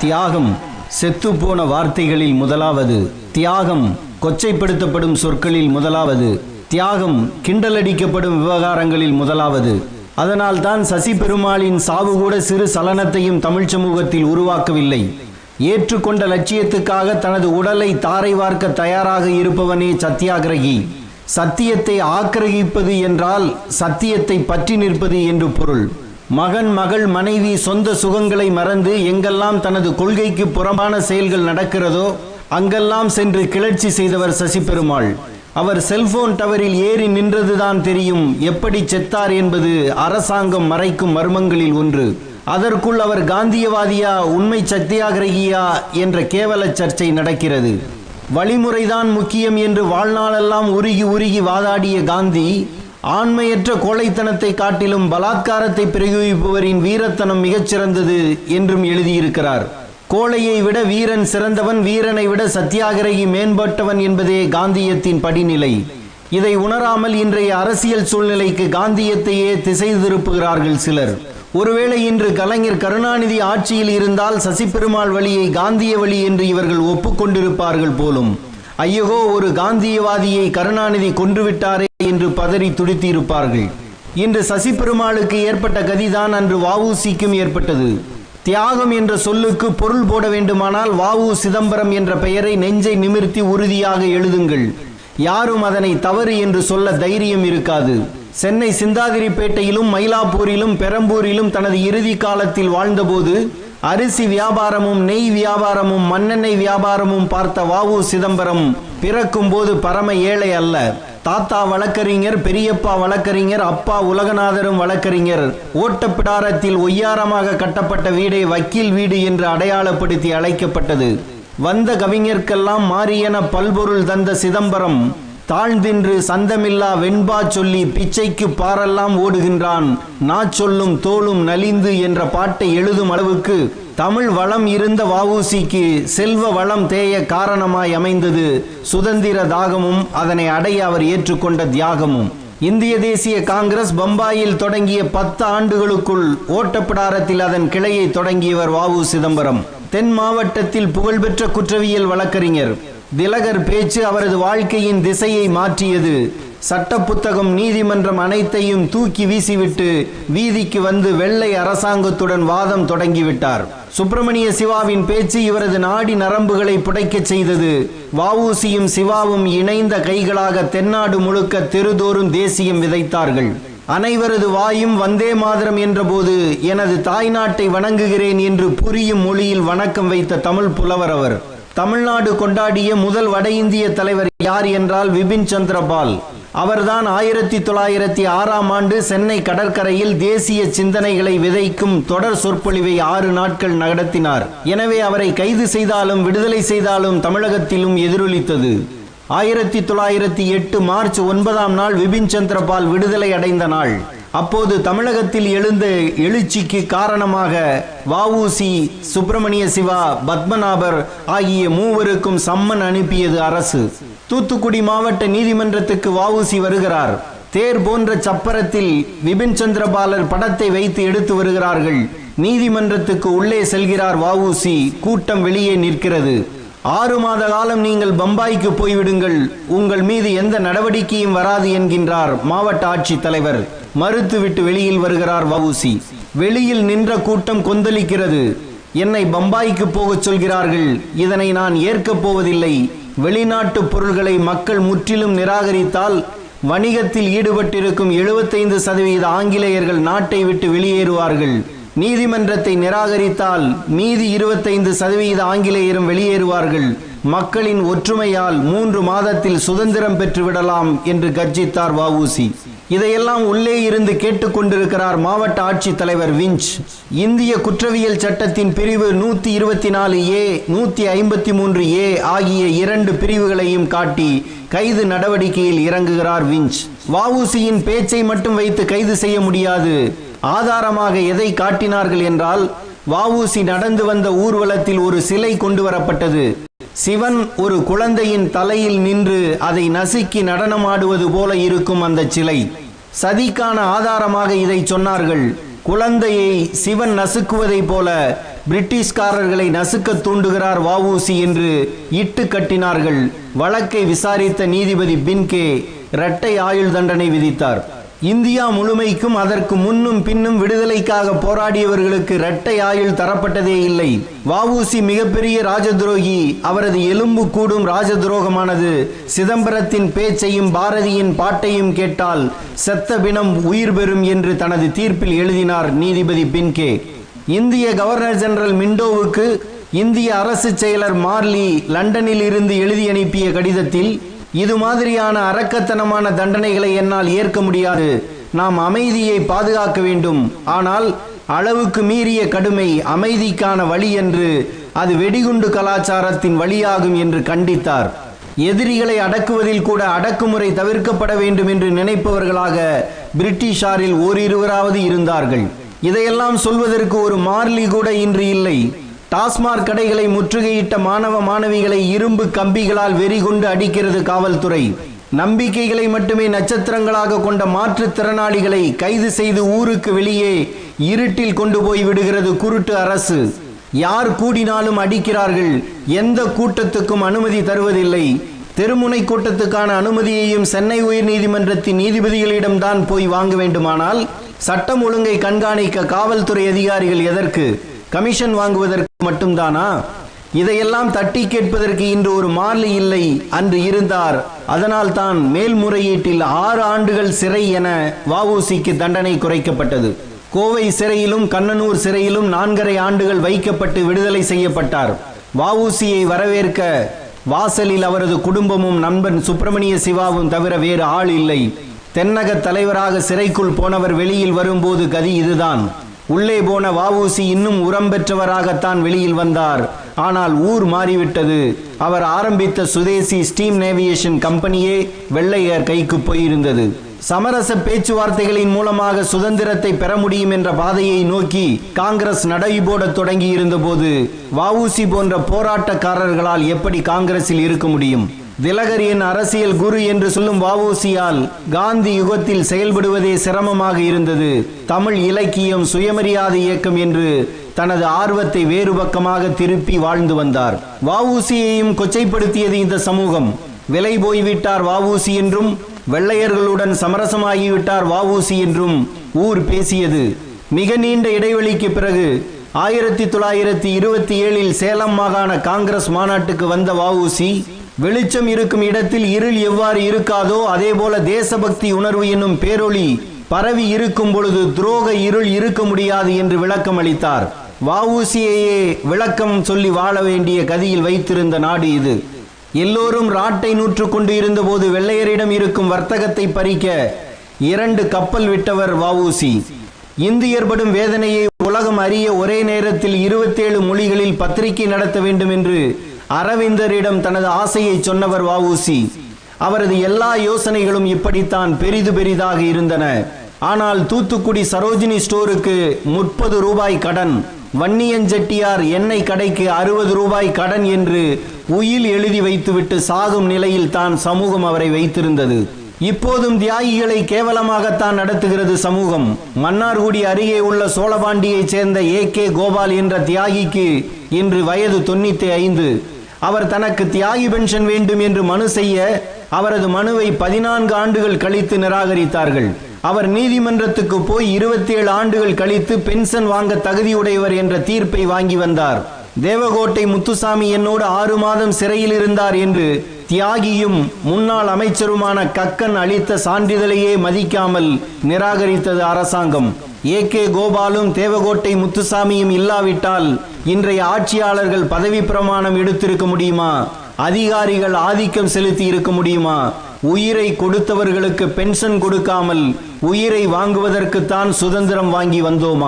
தியாகம் செத்துப்போன வார்த்தைகளில் முதலாவது தியாகம் கொச்சைப்படுத்தப்படும் சொற்களில் முதலாவது தியாகம் கிண்டலடிக்கப்படும் விவகாரங்களில் முதலாவது. அதனால் தான் சசி பெருமாளின் சாவு கூட சிறு சலனத்தையும் தமிழ் சமூகத்தில் உருவாக்கவில்லை. ஏற்றுக்கொண்ட லட்சியத்துக்காக தனது உடலை தாரை வார்க்க தயாராக இருப்பவனே சத்தியாகிரகி. சத்தியத்தை ஆக்கிரகிப்பது என்றால் சத்தியத்தை பற்றி நிற்பது என்று பொருள். மகன் மகள் மனைவி சொந்த சுகங்களை மறந்து எங்கெல்லாம் தனது கொள்கைக்கு புறம்பான செயல்கள் நடக்கிறதோ அங்கெல்லாம் சென்று கிளர்ச்சி செய்தவர் சசி பெருமாள் அவர் செல்போன் டவரில் ஏறி நின்றதுதான் தெரியும் எப்படி செத்தார் என்பது அரசாங்கம் மறைக்கும் மர்மங்களில் ஒன்று. அதற்குள் அவர் காந்தியவாதியா உண்மை சத்தியாகிரகியா என்ற கேவல சர்ச்சை நடக்கிறது. வழிமுறைதான் முக்கியம் என்று வாழ்நாளெல்லாம் உருகி உருகி வாதாடிய காந்தி ஆண்மையற்ற கோழைத்தனத்தை காட்டிலும் பலாத்காரத்தை பிரயோகிப்பவரின் வீரத்தனம் மிகச்சிறந்தது என்றும் எழுதியிருக்கிறார். கோழையை விட வீரன் சிறந்தவன் வீரனை விட சத்தியாகிரகி மேம்பட்டவன் என்பதே காந்தியத்தின் படிநிலை. இதை உணராமல் இன்றைய அரசியல் சூழ்நிலைக்கு காந்தியத்தையே திசை திருப்புகிறார்கள் சிலர். ஒருவேளை இன்று கலைஞர் கருணாநிதி ஆட்சியில் இருந்தால் சசிபெருமாள் வழியை காந்திய வழி என்று இவர்கள் ஒப்புக்கொண்டிருப்பார்கள் போலும். ஐயகோ ஒரு காந்தியவாதியை கருணாநிதி கொன்றுவிட்டாரே என்று பதறி துடித்திருப்பார்கள். இன்று சசி பெருமாளுக்கு ஏற்பட்ட கதிதான் அன்று வஉசிக்கும் ஏற்பட்டது. தியாகம் என்ற சொல்லுக்கு பொருள் போட வேண்டுமானால் வாவு சிதம்பரம் என்ற பெயரை நெஞ்சை நிமிர்த்தி உறுதியாக எழுதுங்கள். யாரும் அதனை தவறு என்று சொல்ல தைரியம் இருக்காது. சென்னை சிந்தாதிரிப்பேட்டையிலும் மயிலாப்பூரிலும் பெரம்பூரிலும் தனது இறுதி காலத்தில் வாழ்ந்தபோது அரிசி வியாபாரமும் நெய் வியாபாரமும் மண்ணெண்ணெய் வியாபாரமும் பார்த்த வாவு சிதம்பரம் பிறக்கும் போது பரம ஏழை அல்ல. தாத்தா வழக்கறிஞர் பெரியப்பா வழக்கறிஞர் அப்பா உலகநாதரும் வழக்கறிஞர். ஓட்டப்பிடாரத்தில் ஒய்யாரமாக கட்டப்பட்ட வீடை வக்கீல் வீடு என்று அடையாளப்படுத்தி அழைக்கப்பட்டது. வந்த கவிஞர்க்கெல்லாம் மாறியன பல்பொருள் தந்த சிதம்பரம் தாழ்ந்தின்று சந்தமில்லா வெண்பா சொல்லி பிச்சைக்கு பாரெல்லாம் ஓடுகின்றான். நா சொல்லும் தோளும் நலிந்து என்ற பாட்டை எழுதும் அளவுக்கு தமிழ் வளம் இருந்த வஉசிக்கு செல்வ வளம் தேய காரணமாய் அமைந்தது. சுதந்திர தாகமும் அதனை அடைய அவர் ஏற்றுக்கொண்ட தியாகமும். இந்திய தேசிய காங்கிரஸ் பம்பாயில் தொடங்கிய பத்து ஆண்டுகளுக்குள் ஓட்டப்பிடாரத்தில் அதன் கிளையை தொடங்கியவர் வாவு சிதம்பரம். தென் மாவட்டத்தில் புகழ்பெற்ற குற்றவியல் வழக்கறிஞர். திலகர் பேச்சு அவரது வாழ்க்கையின் திசையை மாற்றியது. சட்ட புத்தகம் நீதிமன்றம் அனைத்தையும் தூக்கி வீசிவிட்டு வீதிக்கு வந்து வெள்ளை அரசாங்கத்துடன் வாதம் தொடங்கிவிட்டார். சுப்பிரமணிய சிவாவின் பேச்சு இவரது நாடி நரம்புகளை புடைக்கச் செய்தது. வாவூசியும் சிவாவும் இணைந்த கைகளாக தென்னாடு முழுக்க தெருதோறும் தேசியம் விதைத்தார்கள். அனைவரது வாயும் வந்தே மாதரம் என்றபோது எனது தாய்நாட்டை வணங்குகிறேன் என்று புரியும் மொழியில் வணக்கம் வைத்த தமிழ் புலவர் அவர் தமிழ்நாடு கொண்டாடிய முதல் வட இந்திய தலைவர் யார் என்றால் விபின் சந்திரபால் அவர்தான் ஆயிரத்தி தொள்ளாயிரத்தி ஆறாம் ஆண்டு சென்னை கடற்கரையில் தேசிய சிந்தனைகளை விதைக்கும் தொடர் சொற்பொழிவை ஆறு நாட்கள் நடத்தினார். எனவே அவரை கைது செய்தாலும் விடுதலை செய்தாலும் தமிழகத்திலும் எதிரொலித்தது. ஆயிரத்தி தொள்ளாயிரத்தி எட்டு மார்ச் ஒன்பதாம் நாள் விபின் சந்திரபால் விடுதலை அடைந்த நாள். அப்போது தமிழகத்தில் எழுந்த எழுச்சிக்கு காரணமாக வஉசி சுப்பிரமணிய சிவா பத்மநாபர் ஆகிய மூவருக்கும் சம்மன் அனுப்பியது அரசு. தூத்துக்குடி மாவட்ட நீதிமன்றத்துக்கு வஉசி வருகிறார். தேர் போன்ற சப்பரத்தில் விபின் சந்திரபாலர் படத்தை வைத்து எடுத்து வருகிறார்கள். நீதிமன்றத்துக்கு உள்ளே செல்கிறார் வஉசி. கூட்டம் வெளியே நிற்கிறது. ஆறு மாத காலம் நீங்கள் பம்பாய்க்கு போய்விடுங்கள். உங்கள் மீது எந்த நடவடிக்கையும் வராது என்கின்றார் மாவட்ட ஆட்சித் தலைவர் மறுத்துவிட்டு வெளியில் வருகிறார் வவுசி. வெளியில் நின்ற கூட்டம் கொந்தளிக்கிறது. என்னை பம்பாய்க்கு போகச் சொல்கிறார்கள். இதனை நான் ஏற்கப் போவதில்லை. வெளிநாட்டு பொருள்களை மக்கள் முற்றிலும் நிராகரித்தால் வணிகத்தில் ஈடுபட்டிருக்கும் எழுபத்தைந்து சதவீத ஆங்கிலேயர்கள் நாட்டை விட்டு வெளியேறுவார்கள். நீதிமன்றத்தை நிராகரித்தால் மீதி இருபத்தைந்து சதவீத ஆங்கிலேயரும் வெளியேறுவார்கள். மக்களின் ஒற்றுமையால் மூன்று மாதத்தில் சுதந்திரம் பெற்றுவிடலாம் என்று கர்ஜித்தார் வவுசி இதையெல்லாம் உள்ளே இருந்து கேட்டுக்கொண்டிருக்கிறார் மாவட்ட ஆட்சித்தலைவர் விஞ்ச். இந்திய குற்றவியல் சட்டத்தின் பிரிவு நூத்தி இருபத்தி நாலு ஏ நூத்தி ஐம்பத்தி மூன்று ஏ ஆகிய இரண்டு பிரிவுகளையும் காட்டி கைது நடவடிக்கையில் இறங்குகிறார் விஞ்ச். வவுசியின் பேச்சை மட்டும் வைத்து கைது செய்ய முடியாது. ஆதாரமாக எதை காட்டினார்கள் என்றால் வாவூசி நடந்து வந்த ஊர்வலத்தில் ஒரு சிலை கொண்டு வரப்பட்டது சிவன் ஒரு குழந்தையின் தலையில் நின்று அதை நசுக்கி நடனமாடுவது போல இருக்கும் அந்த சிலை. சதிக்கான ஆதாரமாக இதை சொன்னார்கள். குழந்தையை சிவன் நசுக்குவதைப் போல பிரிட்டிஷ்காரர்களை நசுக்க தூண்டுகிறார் வாவூசி என்று இட்டு கட்டினார்கள். வழக்கை விசாரித்த நீதிபதி பின்கே இரட்டை ஆயுள் தண்டனை விதித்தார். இந்தியா முழுமைக்கும் அதற்கு முன்னும் பின்னும் விடுதலைக்காக போராடியவர்களுக்கு இரட்டை ஆயுள் தரப்பட்டதே இல்லை. வாவூசி மிகப்பெரிய ராஜதுரோகி அவரது எலும்பு கூடும் ராஜதுரோகமானது சிதம்பரத்தின் பேச்சையும் பாரதியின் பாட்டையும் கேட்டால் செத்த பிணம் உயிர் பெறும் என்று தனது தீர்ப்பில் எழுதினார் நீதிபதி பின்கே. இந்திய கவர்னர் ஜெனரல் மிண்டோவுக்கு இந்திய அரசு செயலர் மார்லி லண்டனில் இருந்து எழுதி அனுப்பிய கடிதத்தில் இது மாதிரியான அரக்கத்தனமான தண்டனைகளை என்னால் ஏற்க முடியாது. நாம் அமைதியை பாதுகாக்க வேண்டும். ஆனால் அளவுக்கு மீறிய கடுமை அமைதிக்கான வழி என்று அது வெடிகுண்டு கலாச்சாரத்தின் வழியாகும் என்று கண்டித்தார். எதிரிகளை அடக்குவதில் கூட அடக்குமுறை தவிர்க்கப்பட வேண்டும் என்று நினைப்பவர்களாக பிரிட்டிஷாரில் ஓரிருவராவது இருந்தார்கள். இதையெல்லாம் சொல்வதற்கு ஒரு மார்லி கூட இன்று இல்லை. டாஸ்மாக் கடைகளை முற்றுகையிட்ட மாணவ மாணவிகளை இரும்பு கம்பிகளால் வெறிகொண்டு அடிக்கிறது காவல்துறை. நம்பிக்கைகளை மட்டுமே நட்சத்திரங்களாக கொண்ட மாற்றுத்திறனாளிகளை கைது செய்து ஊருக்கு வெளியே இருட்டில் கொண்டு போய் விடுகிறது குருட்டு அரசு. யார் கூடினாலும் அடிக்கிறார்கள். எந்த கூட்டத்துக்கும் அனுமதி தருவதில்லை. தெருமுனை கூட்டத்துக்கான அனுமதியையும் சென்னை உயர்நீதிமன்றத்தின் நீதிபதிகளிடம்தான் போய் வாங்க வேண்டுமானால் சட்டம் ஒழுங்கை கண்காணிக்க காவல்துறை அதிகாரிகள் எதற்கு? கமிஷன் வாங்குவதற்கு மட்டும்தானா? இதையெல்லாம் தட்டி கேட்பதற்கு இன்று ஒரு மார்லி இல்லை அன்று இருந்தார். அதனால் தான் மேல்முறையீட்டில் ஆறு ஆண்டுகள் சிறை என வஉசிக்கு தண்டனை குறைக்கப்பட்டது. கோவை சிறையிலும் கண்ணனூர் சிறையிலும் நான்கரை ஆண்டுகள் வைக்கப்பட்டு விடுதலை செய்யப்பட்டார். வஉசியை வரவேற்க வாசலில் அவரது குடும்பமும் நண்பன் சுப்பிரமணிய சிவாவும் தவிர வேறு ஆள் இல்லை. தென்னக தலைவராக சிறைக்குள் போனவர் வெளியில் வரும்போது கதி இதுதான். உள்ளே போன வாவூசி இன்னும் உரம் பெற்றவராகத்தான் வெளியில் வந்தார். ஆனால் ஊர் மாறிவிட்டது. அவர் ஆரம்பித்த சுதேசி ஸ்டீம் நேவியேஷன் கம்பெனியே வெள்ளையர் கைக்கு போயிருந்தது. சமரச பேச்சுவார்த்தைகளின் மூலமாக சுதந்திரத்தை பெற முடியும் என்ற பாதையை நோக்கி காங்கிரஸ் நடைபோடத் தொடங்கி இருந்தபோது வவுசி போன்ற போராட்டக்காரர்களால் எப்படி காங்கிரஸில் இருக்க முடியும்? திலகரியின் அரசியல் குரு என்று சொல்லும் வஉசியால் காந்தி யுகத்தில் செயல்படுவதே சிரமமாக இருந்தது. தமிழ் இலக்கியம் சுயமரியாதை இயக்கம் என்று தனது ஆர்வத்தை வேறு பக்கமாக திருப்பி வாழ்ந்து வந்தார். வஉசியையும் கொச்சைப்படுத்தியது இந்த சமூகம். விலை போய்விட்டார் வஉசி என்றும் வெள்ளையர்களுடன் சமரசமாகிவிட்டார் வஉசி என்றும் ஊர் பேசியது. மிக நீண்ட இடைவெளிக்கு பிறகு ஆயிரத்தி தொள்ளாயிரத்தி இருபத்தி ஏழில் சேலம் மாகாண காங்கிரஸ் மாநாட்டுக்கு வந்த வஉசி வெளிச்சம் இருக்கும் இடத்தில் இருள் எவ்வாறு இருக்காதோ அதேபோல தேசபக்தி உணர்வு என்னும் பேரொளி பரவி இருக்கும் பொழுது துரோக இருள் இருக்க முடியாது என்று விளக்கம் அளித்தார். வவுசியையே விளக்கம் சொல்லி வாழ வேண்டிய கதியில் வைத்திருந்த நாடு இது. எல்லோரும் ராட்டை நூற்று கொண்டு இருந்தபோது வெள்ளையரிடம் இருக்கும் வர்த்தகத்தை பறிக்க இரண்டு கப்பல் விட்டவர் வவுசி இந்து ஏற்படும் வேதனையை உலகம் அறிய ஒரே நேரத்தில் இருபத்தேழு மொழிகளில் பத்திரிகை நடத்த வேண்டும் என்று அரவிந்தரிடம் தனது ஆசையை சொன்னவர் வஉசி அவரது எல்லா யோசனைகளும் இப்படித்தான் பெரிது பெரிதாக இருந்தன. ஆனால் தூத்துக்குடி சரோஜினி ஸ்டோருக்கு முப்பது ரூபாய் கடன் வன்னியன் செட்டியார் எண்ணெய் கடைக்கு அறுபது ரூபாய் கடன் என்று உயில் எழுதி வைத்துவிட்டு சாகும் நிலையில் தான் சமூகம் அவரை வைத்திருந்தது. இப்போதும் தியாகிகளை கேவலமாகத்தான் நடத்துகிறது சமூகம். மன்னார்குடி அருகே உள்ள சோழபாண்டியைச் சேர்ந்த ஏ கே கோபால் என்ற தியாகிக்கு இன்று வயது தொண்ணூத்தி ஐந்து. அவர் தனக்கு தியாகி பென்ஷன் வேண்டும் என்று மனு செய்ய அவரது மனுவை பதினான்கு ஆண்டுகள் கழித்து நிராகரித்தார்கள். அவர் நீதிமன்றத்துக்கு போய் இருபத்தி ஏழு ஆண்டுகள் கழித்து பென்ஷன் வாங்க தகுதியுடையவர் என்ற தீர்ப்பை வாங்கி வந்தார். தேவகோட்டை முத்துசாமி என்னோடு ஆறு மாதம் சிறையில் இருந்தார் என்று தியாகியும் முன்னாள் அமைச்சருமான கக்கன் அளித்த சான்றிதழையே மதிக்காமல் நிராகரித்தது அரசாங்கம். ஏ. கே. கோபாலும் தேவகோட்டை முத்துசாமியும் இல்லாவிட்டால் இன்றைய ஆட்சியாளர்கள் பதவி பிரமாணம் எடுத்திருக்க முடியுமா? அதிகாரிகள் ஆதிக்கம் செலுத்தி இருக்க முடியுமா? உயிரை கொடுத்தவர்களுக்கு பென்ஷன் கொடுக்காமல் உயிரை வாங்குவதற்குத்தான் சுதந்திரம் வாங்கி வந்தோமா?